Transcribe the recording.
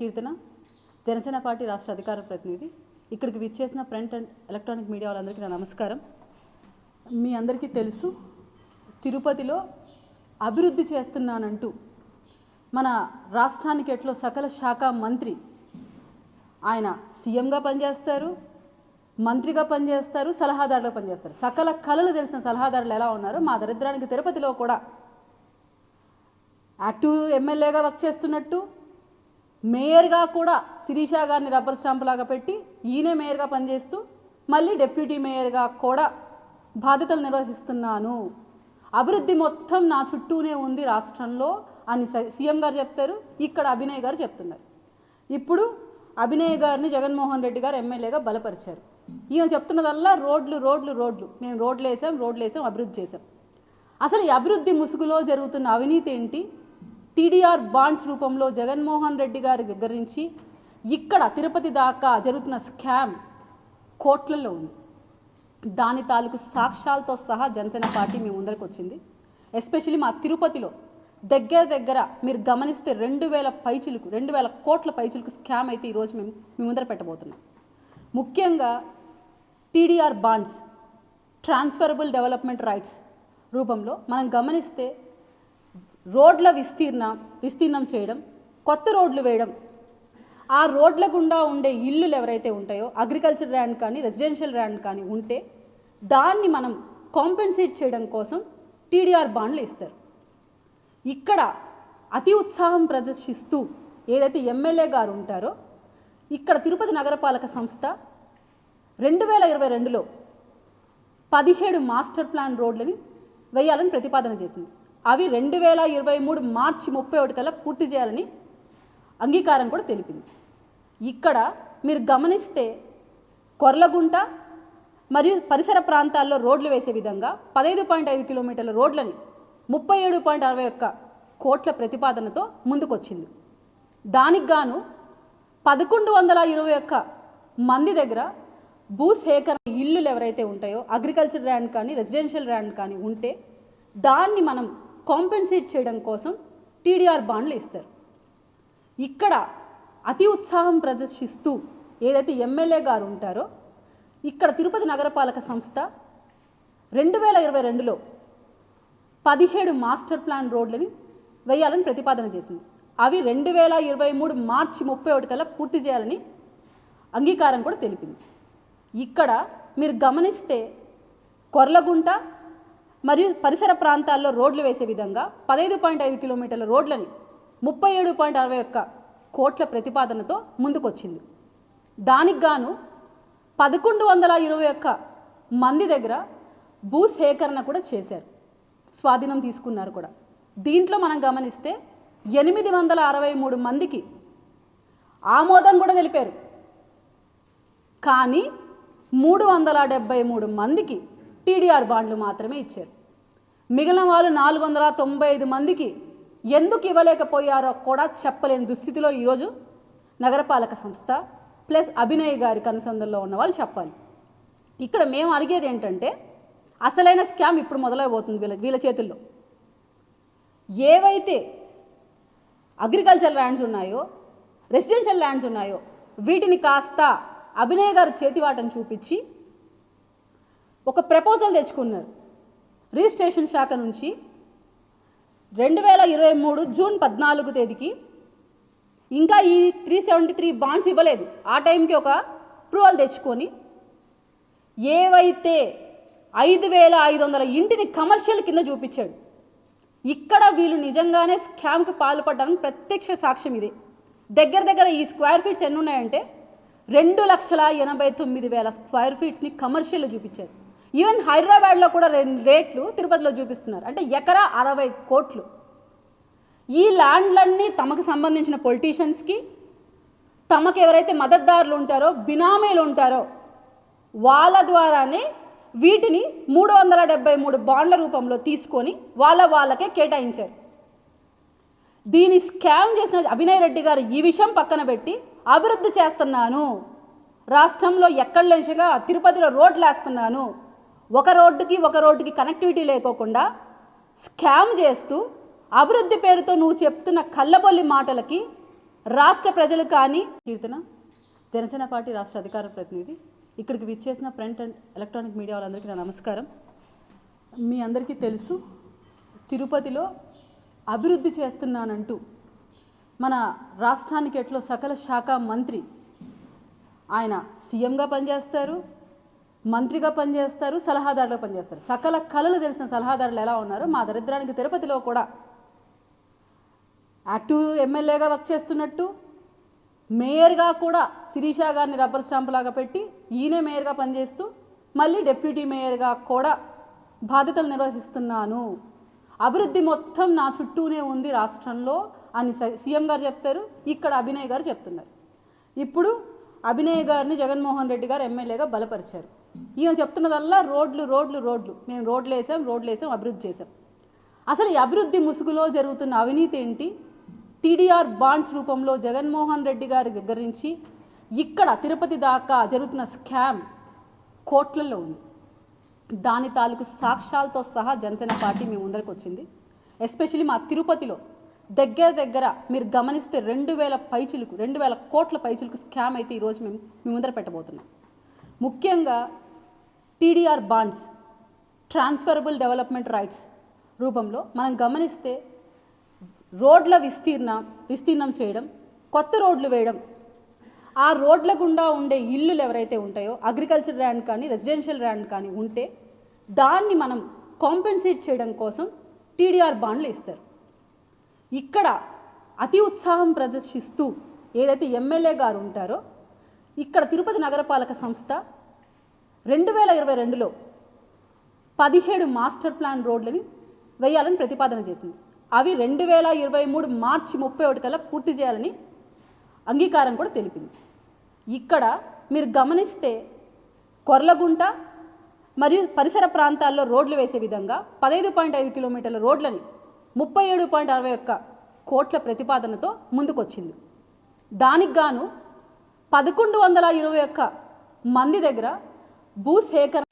కీర్తన Janasena party రాష్ట్ర అధికార ప్రతినిధి. ఇక్కడికి విచ్చేసిన ప్రింట్ అండ్ ఎలక్ట్రానిక్ మీడియా వాళ్ళందరికీ నా నమస్కారం. మీ అందరికీ తెలుసు తిరుపతిలో అభివృద్ధి చేస్తున్నానంటూ మన రాష్ట్రానికి ఎట్లో సకల శాఖ మంత్రి ఆయన సీఎంగా పనిచేస్తారు మంత్రిగా పనిచేస్తారు సలహాదారులుగా పనిచేస్తారు. సకల కళలు తెలిసిన సలహాదారులు ఎలా ఉన్నారో మా దరిద్రానికి తిరుపతిలో కూడా యాక్టివ్ ఎమ్మెల్యేగా వర్క్ చేస్తున్నట్టు మేయర్గా కూడా శిరీష గారిని రబ్బర్ స్టాంప్ లాగా పెట్టి ఈయనే మేయర్గా పనిచేస్తూ మళ్ళీ డిప్యూటీ మేయర్గా కూడా బాధ్యతలు నిర్వహిస్తున్నాను. అభివృద్ధి మొత్తం నా చుట్టూనే ఉంది రాష్ట్రంలో అని స- సీఎం గారు చెప్తారు ఇక్కడ అభినయ్ గారు చెప్తున్నారు. ఇప్పుడు అభినయ్ గారిని జగన్మోహన్ రెడ్డి గారు ఎమ్మెల్యేగా బలపరిచారు. ఈయన చెప్తున్నదల్లా రోడ్లు రోడ్లు రోడ్లు. మేము రోడ్లు వేసాం రోడ్లు వేసాం అభివృద్ధి చేసాం. అసలు ఈ అభివృద్ధి ముసుగులో జరుగుతున్న అవినీతి ఏంటి? టీడీఆర్ బాండ్స్ రూపంలో జగన్మోహన్ రెడ్డి గారి దగ్గర నుంచి ఇక్కడ తిరుపతి దాకా జరుగుతున్న స్కామ్ కోట్లలో ఉంది. దాని తాలూకు సాక్ష్యాలతో సహా జనసేన పార్టీ మీ ముందరకు వచ్చింది. ఎస్పెషల్లీ మా తిరుపతిలో దగ్గర దగ్గర మీరు గమనిస్తే రెండు వేల పైచులకు రెండు వేల కోట్ల పైచులకు స్కామ్ అయితే ఈరోజు మేము మీ ముందర పెట్టబోతున్నాం. ముఖ్యంగా TDR bonds transferable development rights రూపంలో మనం గమనిస్తే రోడ్ల విస్తీర్ణ విస్తీర్ణం చేయడం కొత్త రోడ్లు వేయడం. ఆ రోడ్ల గుండా ఉండే ఇల్లులు ఎవరైతే ఉంటాయో అగ్రికల్చర్ ల్యాండ్ కానీ రెసిడెన్షియల్ ల్యాండ్ కానీ ఉంటే దాన్ని మనం కాంపెన్సేట్ చేయడం కోసం టీడీఆర్ బాండ్లు ఇస్తారు. ఇక్కడ అతి ఉత్సాహం ప్రదర్శిస్తూ ఏదైతే ఎమ్మెల్యే గారు ఉంటారో ఇక్కడ తిరుపతి నగరపాలక సంస్థ రెండు వేల ఇరవై రెండులో పదిహేడు మాస్టర్ ప్లాన్ రోడ్లని వేయాలని ప్రతిపాదన చేసింది. అవి రెండు వేల ఇరవై మూడు మార్చి ముప్పై ఒకటి కల్లా పూర్తి చేయాలని అంగీకారం కూడా తెలిపింది. ఇక్కడ మీరు గమనిస్తే కొర్లగుంట మరియు పరిసర ప్రాంతాల్లో రోడ్లు వేసే విధంగా పదహైదు పాయింట్ ఐదు కిలోమీటర్ల రోడ్లని ముప్పై ఏడు పాయింట్ అరవై ఒక్క కోట్ల ప్రతిపాదనతో ముందుకొచ్చింది. దానికి గాను పదకొండు వందల ఇరవై ఒక్క మంది దగ్గర భూసేకరణ ఇల్లులు ఎవరైతే ఉంటాయో అగ్రికల్చర్ ల్యాండ్ కానీ రెసిడెన్షియల్ ల్యాండ్ కానీ ఉంటే దాన్ని మనం కాంపెన్సేట్ చేయడం కోసం టీడీఆర్ బాండ్లు ఇస్తారు. ఇక్కడ అతి ఉత్సాహం ప్రదర్శిస్తూ ఏదైతే ఎమ్మెల్యే గారు ఉంటారో ఇక్కడ తిరుపతి నగరపాలక సంస్థ రెండు వేల ఇరవై రెండులో పదిహేడు మాస్టర్ ప్లాన్ రోడ్లని వేయాలని ప్రతిపాదన చేసింది. అవి రెండు వేల ఇరవై మూడు మార్చి ముప్పై ఒకటి కల్లా పూర్తి చేయాలని అంగీకారం కూడా తెలిపింది. ఇక్కడ మీరు గమనిస్తే కొర్లగుంట మరియు పరిసర ప్రాంతాల్లో రోడ్లు వేసే విధంగా పదహైదు పాయింట్ ఐదు కిలోమీటర్ల రోడ్లని ముప్పై ఏడు పాయింట్ అరవై ఒక్క కోట్ల ప్రతిపాదనతో ముందుకొచ్చింది. దానికి గాను పదకొండు వందల ఇరవై ఒక్క మంది దగ్గర భూ సేకరణ కూడా చేశారు. స్వాధీనం తీసుకున్నారు కూడా. దీంట్లో మనం గమనిస్తే ఎనిమిది వందల అరవై మూడు మందికి ఆమోదం కూడా తెలిపారు. కానీ మూడు వందల డెబ్బై మూడు మందికి టీడీఆర్ బాండ్లు మాత్రమే ఇచ్చారు. మిగిలిన వాళ్ళు నాలుగు వందల తొంభై ఐదు మందికి ఎందుకు ఇవ్వలేకపోయారో కూడా చెప్పలేని దుస్థితిలో ఈరోజు నగరపాలక సంస్థ ప్లస్ అభినయ్ గారి కనుసంధంలో ఉన్న వాళ్ళు చెప్పాలి. ఇక్కడ మేము అడిగేది ఏంటంటే అసలైన స్కామ్ ఇప్పుడు మొదలైపోతుంది వీళ్ళ వీళ్ళ చేతుల్లో. ఏవైతే అగ్రికల్చర్ ల్యాండ్స్ ఉన్నాయో రెసిడెన్షియల్ ల్యాండ్స్ ఉన్నాయో వీటిని కాస్త అభినయ్ గారు చేతివాటం చూపించి ఒక ప్రపోజల్ తెచ్చుకున్నారు. రిజిస్ట్రేషన్ శాఖ నుంచి రెండు వేల ఇరవై మూడు జూన్ పద్నాలుగు తేదీకి. ఇంకా ఈ త్రీ సెవెంటీ త్రీ బాండ్స్ ఇవ్వలేదు. ఆ టైంకి ఒక అప్రూవల్ తెచ్చుకొని ఏవైతే ఐదు వేల ఐదు వందల ఇంటిని కమర్షియల్ కింద చూపించాడు. ఇక్కడ వీళ్ళు నిజంగానే స్కామ్కి పాల్పడడానికి ప్రత్యక్ష సాక్ష్యం ఇదే. దగ్గర దగ్గర ఈ స్క్వేర్ ఫీట్స్ ఎన్ని ఉన్నాయంటే రెండు లక్షల ఎనభై తొమ్మిది వేల స్క్వేర్ ఫీట్స్ని కమర్షియల్ చూపించారు. ఈవెన్ హైదరాబాద్లో కూడా రెండు రేట్లు తిరుపతిలో చూపిస్తున్నారు. అంటే ఎకరా అరవై కోట్లు. ఈ ల్యాండ్లన్నీ తమకు సంబంధించిన పొలిటీషియన్స్కి తమకు ఎవరైతే మద్దతుదారులు ఉంటారో బినామీలు ఉంటారో వాళ్ళ ద్వారానే వీటిని మూడు వందల డెబ్బై మూడు బాండ్ల రూపంలో తీసుకొని వాళ్ళ వాళ్ళకే కేటాయించారు. దీని స్కామ్ చేసిన అభినయ్ రెడ్డి గారు ఈ విషయం పక్కన పెట్టి అభివృద్ధి చేస్తున్నాను. రాష్ట్రంలో ఎక్కడ లేచగా తిరుపతిలో రోడ్లు వేస్తున్నాను ఒక రోడ్డుకి ఒక రోడ్డుకి కనెక్టివిటీ లేకోకుండా స్కామ్ చేస్తూ అభివృద్ధి పేరుతో నువ్వు చెప్తున్న కళ్ళబొల్లి మాటలకి రాష్ట్ర ప్రజలు కానీ కీర్తన జనసేన పార్టీ రాష్ట్ర అధికార ప్రతినిధి ఇక్కడికి విచ్చేసిన ప్రింట్ అండ్ ఎలక్ట్రానిక్ మీడియా వాళ్ళందరికీ నా నమస్కారం. మీ అందరికీ తెలుసు తిరుపతిలో అభివృద్ధి చేస్తున్నానంటూ మన రాష్ట్రానికి ఎట్లో సకల శాఖ మంత్రి ఆయన సీఎంగా పనిచేస్తారు మంత్రిగా పనిచేస్తారు సలహాదారుగా పనిచేస్తారు. సకల కళలు తెలిసిన సలహాదారులు ఎలా ఉన్నారో మా దరిద్రానికి తిరుపతిలో కూడా. యాక్టివ్ ఎమ్మెల్యేగా వర్క్ చేస్తున్నట్టు మేయర్గా కూడా శిరీష గారిని రబ్బర్ స్టాంప్ లాగా పెట్టి ఈయనే మేయర్గా పనిచేస్తూ మళ్ళీ డిప్యూటీ మేయర్గా కూడా బాధ్యతలు నిర్వహిస్తున్నాను. అభివృద్ధి మొత్తం నా చుట్టూనే ఉంది రాష్ట్రంలో అని స- సీఎం గారు చెప్తారు ఇక్కడ అభినయ్ గారు చెప్తున్నారు. ఇప్పుడు అభినయ్ గారిని జగన్మోహన్ రెడ్డి గారు ఎమ్మెల్యేగా బలపరిచారు. ఈయన చెప్తున్నదల్లా రోడ్లు రోడ్లు రోడ్లు. మేము రోడ్లు వేసాం రోడ్లు వేసాం అభివృద్ధి చేసాం అసలు ఈ అభివృద్ధి ముసుగులో జరుగుతున్న అవినీతి ఏంటి? టీడీఆర్ బాండ్స్ రూపంలో జగన్మోహన్ రెడ్డి గారి దగ్గర నుంచి ఇక్కడ తిరుపతి దాకా జరుగుతున్న స్కామ్ కోట్లలో ఉంది. దాని తాలూకు సాక్ష్యాలతో సహా జనసేన పార్టీ మీ ముందరకు వచ్చింది. ఎస్పెషల్లీ మా తిరుపతిలో దగ్గర దగ్గర మీరు గమనిస్తే రెండు వేల పైచులకు రెండు వేల కోట్ల పైచులకు స్కామ్ అయితే ఈరోజు మేము మీ ముందర పెట్టబోతున్నాం. ముఖ్యంగా TDR bonds transferable development rights రూపంలో మనం గమనిస్తే రోడ్ల విస్తీర్ణ విస్తీర్ణం చేయడం కొత్త రోడ్లు వేయడం ఆ రోడ్ల గుండా ఉండే ఇల్లులు ఎవరైతే ఉంటాయో అగ్రికల్చర్ ల్యాండ్ కానీ రెసిడెన్షియల్ ల్యాండ్ కానీ ఉంటే దాన్ని మనం కాంపెన్సేట్ చేయడం కోసం టీడీఆర్ బాండ్లు ఇస్తారు. ఇక్కడ అతి ఉత్సాహం ప్రదర్శిస్తూ ఏదైతే ఎమ్మెల్యే గారు ఉంటారో ఇక్కడ తిరుపతి నగరపాలక సంస్థ రెండు వేల ఇరవై రెండులో పదిహేడు మాస్టర్ ప్లాన్ రోడ్లని వేయాలని ప్రతిపాదన చేసింది. అవి రెండు వేల ఇరవై మూడు మార్చి ముప్పై ఒకటి కల్లా పూర్తి చేయాలని అంగీకారం కూడా తెలిపింది. ఇక్కడ మీరు గమనిస్తే కొర్లగుంట మరియు పరిసర ప్రాంతాల్లో రోడ్లు వేసే విధంగా పదహైదు పాయింట్ ఐదు కిలోమీటర్ల రోడ్లని ముప్పై ఏడు పాయింట్ అరవై ఒక్క కోట్ల ప్రతిపాదనతో ముందుకొచ్చింది. దానికి గాను పదకొండు వందల ఇరవై ఒక్క మంది దగ్గర భూ సేకరణ